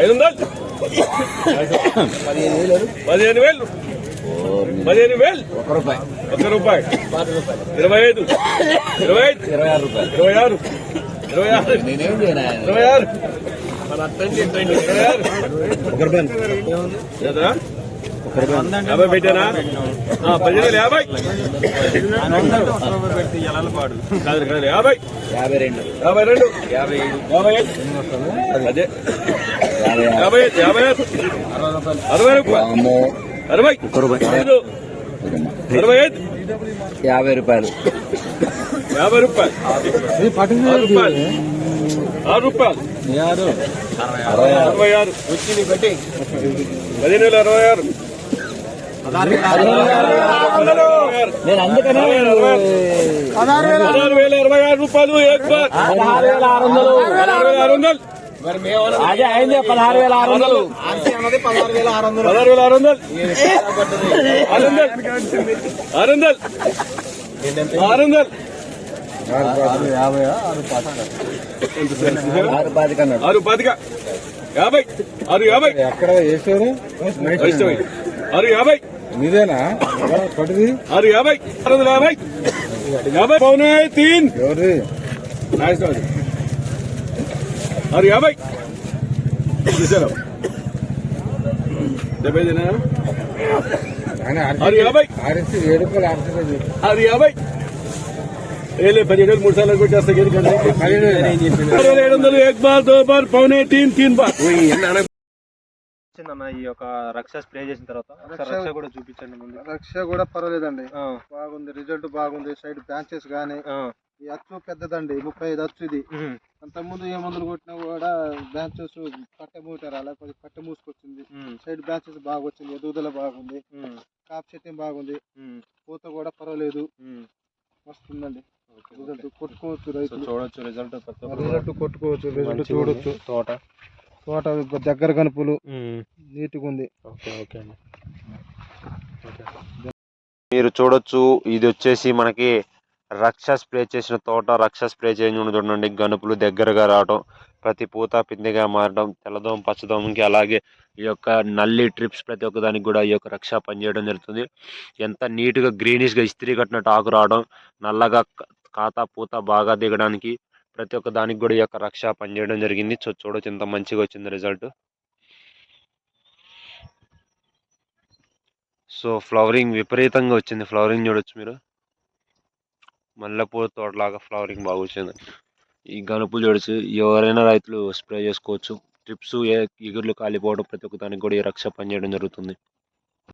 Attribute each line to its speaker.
Speaker 1: ఐదు వందలు
Speaker 2: పదిహేను వేలు.
Speaker 1: పదిహేను వేలు.
Speaker 2: ఒక రూపాయి.
Speaker 1: ఒక్క రూపాయి. ఇరవై ఐదు ఇరవై ఐదు
Speaker 2: ఇరవై ఆరు రూపాయలు
Speaker 1: ఇరవై ఆరు ఇరవై ఆరు ఇరవై ఆరు ఇరవై ఆరు
Speaker 2: ఒక రూపాయలు?
Speaker 1: యాభై పదిహేను యాభై. కాదు కాదు యాభై.
Speaker 2: యాభై రెండు.
Speaker 1: యాభై రెండు.
Speaker 2: యాభై ఐదు
Speaker 1: యాభై ఐదు అదే.
Speaker 2: యాభై
Speaker 1: యాభై
Speaker 2: ఆరు
Speaker 1: ఐదు యాభై ఆరు అరవై రూపాయలు. అరవై.
Speaker 2: ఒక రూపాయి.
Speaker 1: ఐదు. అరవై ఐదు.
Speaker 2: యాభై రూపాయలు.
Speaker 1: యాభై రూపాయలు. ఆరు రూపాయలు. ఆరు రూపాయలు.
Speaker 2: అరవై ఆరు.
Speaker 1: అరవై ఆరు. పదిహేను వేల అరవై ఆరు.
Speaker 2: నేను అందుకనే
Speaker 1: పదహారు వేల అరవై ఆరు రూపాయలు
Speaker 2: పదహారు వేల ఆరు వందలు
Speaker 1: పదహారు వేల ఆరు వందలు
Speaker 2: అదే అయింది పదహారు వేల ఆరు వందలు
Speaker 1: పదహారు వేల ఆరు వందలు ఆరు వందలు ఆరు వందలు ఆరు వందలు
Speaker 2: ఆరు అన్నాడు
Speaker 1: ఆరు పాతిక యాభై ఆరు యాభై.
Speaker 3: ఎక్కడ వేసారు?
Speaker 1: ఆరు యాభై.
Speaker 3: మీదేనా పడిది
Speaker 1: ఆరు యాభై ఆరు వందల యాభై. యాభై పౌనే తీన్.
Speaker 3: ఎవరిది?
Speaker 1: నాగేశ్వరరావు ఆరు యాభై. చూసారు డెబ్బై ఆరు యాభై.
Speaker 3: ఆర్ఎస్సీ ఏడు రూపాయలు ఆర్ఎస్సీ
Speaker 1: ఆరు యాభై. ఏలే పదిహేడు వేలు మూడు సార్లు కొట్టేస్తా ఏడు వందలు ఏక్ బార్ దో బార్ పౌనే తీన్ తీన్ బార్.
Speaker 4: వచ్చిందన్న ఈ యొక్క రక్ష స్ప్రే చేసిన తర్వాత? రక్ష కూడా చూపించండి ముందు.
Speaker 5: రక్ష కూడా పర్వాలేదండి. బాగుంది రిజల్ట్ బాగుంది సైడ్ బ్రాంచెస్ గానీ ఈ అచ్చు పెద్దదండి ముప్పై ఐదు అచ్చు ఇది. అంతకుముందు ఏ మందులు కొట్టినా కూడా బ్రాంచెస్ పట్టె మూటారా లేకపోతే పట్టె మూసుకొచ్చింది. సైడ్ బ్రాంచెస్ బాగా వచ్చింది ఎదుగుదల బాగుంది కాప్ సెట్టింగ్ బాగుంది. పూత కూడా పర్వాలేదు. వస్తుందండి. రిజల్ట్. కొట్టుకోవచ్చు
Speaker 4: సో
Speaker 5: రైతులు
Speaker 4: చూడొచ్చు రిజల్ట్
Speaker 5: రిజల్ట్ కొట్టుకోవచ్చు రిజల్ట్. చూడొచ్చు.
Speaker 4: తోట.
Speaker 5: తోట దగ్గర కనుపులు నీట్గా ఉంది.
Speaker 4: ఓకే ఓకే అండి
Speaker 6: మీరు చూడొచ్చు ఇది వచ్చేసి మనకి రక్ష స్ప్రే చేసిన తోట రక్ష స్ప్రే చేయడం చూడండి గనుపులు దగ్గరగా రావడం ప్రతి పూత పిందెగా మారడం తెల్లదోమ పచ్చదోమకి అలాగే ఈ యొక్క నల్లి ట్రిప్స్ ప్రతి ఒక్క దానికి కూడా ఈ యొక్క రక్ష పనిచేయడం జరుగుతుంది. ఎంత నీట్గా గ్రీనిష్గా ఇస్త్రీ కట్టినట్టు ఆకు రావడం నల్లగా కాత పూత బాగా దిగడానికి ప్రతి ఒక్క దానికి కూడా ఈ యొక్క రక్ష పనిచేయడం జరిగింది. సో చూడొచ్చు ఎంత మంచిగా వచ్చింది రిజల్ట్. సో ఫ్లవరింగ్ విపరీతంగా వచ్చింది. ఫ్లవరింగ్ చూడొచ్చు మీరు. మల్లెపూల తోటలాగా ఫ్లవరింగ్ బాగా వచ్చింది. ఈ గనుపులు చూడొచ్చు. ఎవరైనా రైతులు స్ప్రే చేసుకోవచ్చు. ట్రిప్స్ ఎగురులు కాలిపోవడం ప్రతి ఒక్క దానికి కూడా ఈ రక్ష పనిచేయడం జరుగుతుంది.